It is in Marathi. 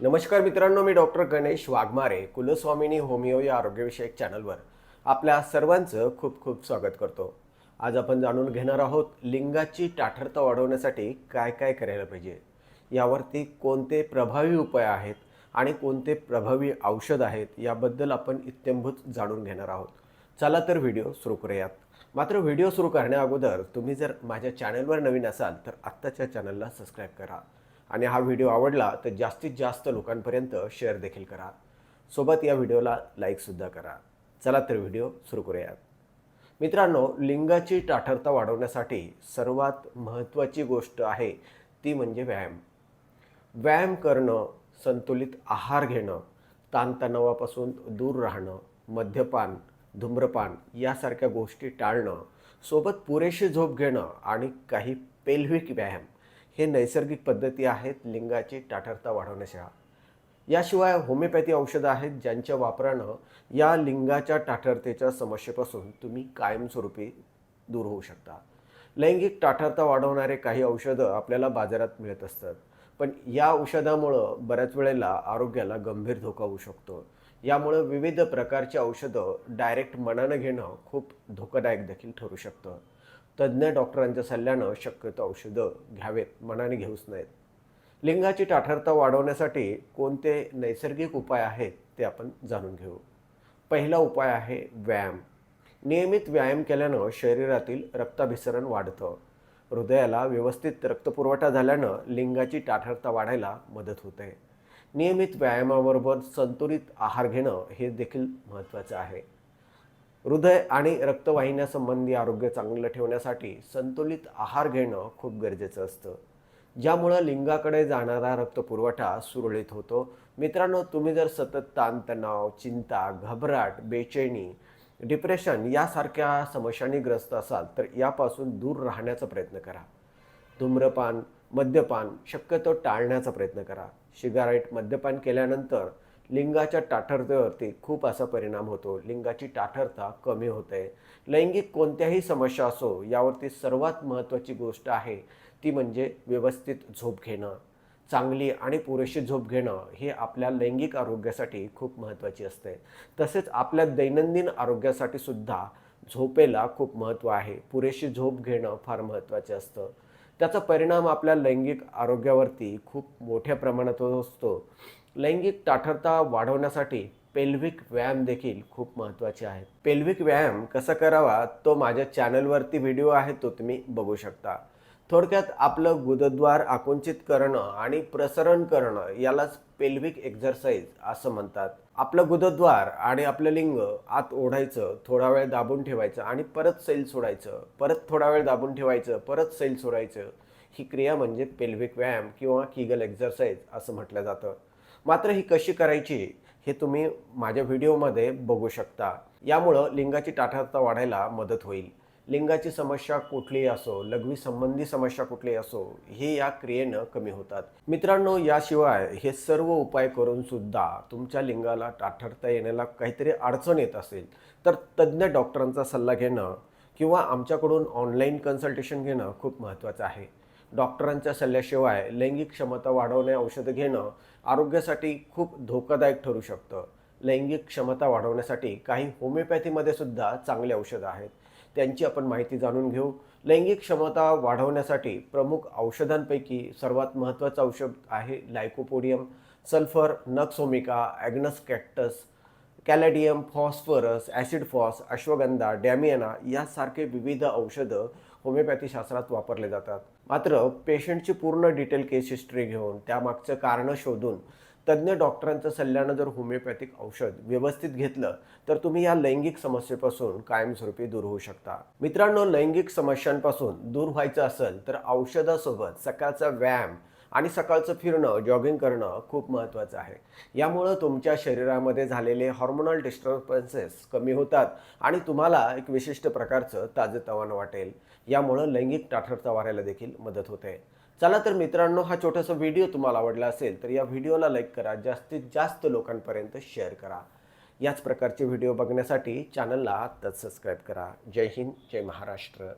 नमस्कार मित्रांनो मी डॉक्टर गणेश वाघमारे कुलस्वामिनी होमिओ या आरोग्यविषयक चॅनलवर आपल्या सर्वांचं खूप खूप स्वागत करतो. आज आपण जाणून घेणार आहोत लिंगाची ताठरता वाढवण्यासाठी काय काय करायला पाहिजे? यावरती कोणते प्रभावी उपाय आहेत आणि कोणते प्रभावी औषध आहेत याबद्दल आपण इत्यंभूत जाणून घेणार आहोत. चला तर व्हिडिओ सुरू करूयात. मात्र व्हिडिओ सुरू करण्या अगोदर तुम्ही जर माझ्या चॅनलवर नवीन असाल तर आत्ताच्या चॅनलला सबस्क्राईब करा. आणि हा व्हिडिओ आवडला तर जास्तीत जास्त लोकांपर्यंत शेअर देखील करा. सोबत या व्हिडिओला लाईकसुद्धा करा. चला तर व्हिडिओ सुरू करूयात. मित्रांनो लिंगाची ताठरता वाढवण्यासाठी सर्वात महत्त्वाची गोष्ट आहे ती म्हणजे व्यायाम. व्यायाम करणं संतुलित आहार घेणं ताणतणावापासून दूर राहणं मद्यपान धूम्रपान यासारख्या गोष्टी टाळणं सोबत पुरेशी झोप घेणं आणि काही पेल्विक व्यायाम. हे नैसर्गिक पद्धती आहेत लिंगाची ताठरता वाढवण्याच्या. याशिवाय होमिओपॅथी औषधं आहेत ज्यांच्या वापरानं या लिंगाच्या ताठरतेच्या समस्येपासून तुम्ही कायमस्वरूपी दूर होऊ शकता. लैंगिक ताठरता वाढवणारे काही औषधं आपल्याला बाजारात मिळत असतात. पण या औषधामुळं बऱ्याच वेळेला आरोग्याला गंभीर धोका होऊ शकतो. यामुळं विविध प्रकारची औषधं डायरेक्ट मनानं घेणं खूप धोकादायक देखील ठरू शकतं. तज्ज्ञ डॉक्टरांच्या सल्ल्यानं शक्यतो औषधं घ्यावेत मनाने घेऊच नाहीत लिंगाची ताठरता वाढवण्यासाठी कोणते नैसर्गिक उपाय आहेत ते आपण जाणून घेऊ. पहिला उपाय आहे व्यायाम. नियमित व्यायाम केल्यानं शरीरातील रक्ताभिसरण वाढतं. हृदयाला व्यवस्थित रक्तपुरवठा झाल्यानं लिंगाची ताठरता वाढायला मदत होते. नियमित व्यायामाबरोबर संतुलित आहार घेणं हे देखील महत्त्वाचं आहे. हृदय आणि रक्तवाहिन्यासंबंधी आरोग्य चांगलं ठेवण्यासाठी संतुलित आहार घेणं खूप गरजेचं असतं. ज्यामुळं लिंगाकडे जाणारा रक्तपुरवठा सुरळीत होतो. मित्रांनो तुम्ही जर सतत ताणतणाव चिंता घबराट बेचैनी डिप्रेशन यासारख्या समस्यांनी ग्रस्त असाल तर यापासून दूर राहण्याचा प्रयत्न करा. धूम्रपान मद्यपान शक्यतो टाळण्याचा प्रयत्न करा. सिगारेट मद्यपान केल्यानंतर लिंगाच्या ताठरतेवरती खूप असा परिणाम होतो. लिंगाची ताठरता कमी होते. लैंगिक कोणत्याही समस्या असो यावरती सर्वात महत्त्वाची गोष्ट आहे ती म्हणजे व्यवस्थित झोप घेणं. चांगली आणि पुरेशी झोप घेणं हे आपल्या लैंगिक आरोग्यासाठी खूप महत्त्वाची असते. तसेच आपल्या दैनंदिन आरोग्यासाठी सुद्धा झोपेला खूप महत्त्व आहे. पुरेशी झोप घेणं फार महत्त्वाचे असतं. त्याचा परिणाम आपल्या लैंगिक आरोग्यावरती खूप मोठ्या प्रमाणात होत असतो. लैंगिक ताठरता वाढवण्यासाठी पेल्विक व्यायाम देखील खूप महत्त्वाचे आहेत. पेल्विक व्यायाम कसा करावा तो माझ्या चॅनलवरती व्हिडिओ आहे तो तुम्ही बघू शकता. थोडक्यात आपलं गुदद्वार आकुंचित करणं आणि प्रसरण करणं यालाच पेल्विक एक्झरसाइज असं म्हणतात. आपलं गुदद्वार आणि आपलं लिंग आत ओढायचं थोडा वेळ दाबून ठेवायचं आणि परत सैल सोडायचं परत थोडा वेळ दाबून ठेवायचं परत सैल सोडायचं ही क्रिया म्हणजे पेल्विक व्यायाम किंवा किगल एक्झरसाइज असं म्हटलं जातं. मात्र ही कशी करायची हे तुम्ही माझ्या व्हिडिओमध्ये बघू शकता. यामुळं लिंगाची ताठरता वाढायला मदत होईल. लिंगाची समस्या कुठलीही असो लघवी संबंधी समस्या कुठलीही असो हे या क्रियेनं कमी होतात. मित्रांनो याशिवाय हे सर्व उपाय करून सुद्धा तुमच्या लिंगाला ताठरता येण्याला काहीतरी अडचण येत असेल तर तज्ज्ञ डॉक्टरांचा सल्ला घेणं किंवा आमच्याकडून ऑनलाईन कन्सल्टेशन घेणं खूप महत्त्वाचं आहे. डॉक्टरांच्या सल्ल्याशिवाय लैंगिक क्षमता वाढवणे औषधं घेणं आरोग्यासाठी खूप धोकादायक ठरू शकतं. लैंगिक क्षमता वाढवण्यासाठी काही होमिओपॅथीमध्ये सुद्धा चांगले औषधं आहेत. त्यांची आपण माहिती जाणून घेऊ. लैंगिक क्षमता वाढवण्यासाठी प्रमुख औषधांपैकी सर्वात महत्त्वाचं औषध आहे lycopodium sulphur nux vomica agnus cactus caladium phosphorus acid phos ashwagandha damiana यासारखे विविध औषधं होमिओपॅथी शास्त्रात वापरले जातात. मात्र पेशंटची पूर्ण डिटेल केस हिस्ट्री घेऊन त्यामागचं कारणं शोधून तज्ज्ञ डॉक्टरांच्या सल्ल्यानं जर होमिओपॅथिक औषध व्यवस्थित घेतलं तर तुम्ही या लैंगिक समस्येपासून कायमस्वरूपी दूर होऊ शकता. मित्रांनो लैंगिक समस्यांपासून दूर व्हायचं असेल तर औषधासोबत सकाळचा व्यायाम आणि सकाळचं फिरणं जॉगिंग करणं खूप महत्त्वाचं आहे. यामुळं तुमच्या शरीरामध्ये झालेले हॉर्मोनल डिस्टर्बन्सेस कमी होतात आणि तुम्हाला एक विशिष्ट प्रकारचं ताजंतवानं वाटेल. यामुळं लैंगिक ताठरता वाढायला देखील मदत होते. चला तर मित्रांनो हा छोटासा व्हिडिओ तुम्हाला आवडला असेल तर या व्हिडिओला लाईक करा. जास्तीत जास्त लोकांपर्यंत शेअर करा. याच प्रकारचे व्हिडिओ बघण्यासाठी चॅनलला आत्ताच सबस्क्राईब करा. जय हिंद जय महाराष्ट्र.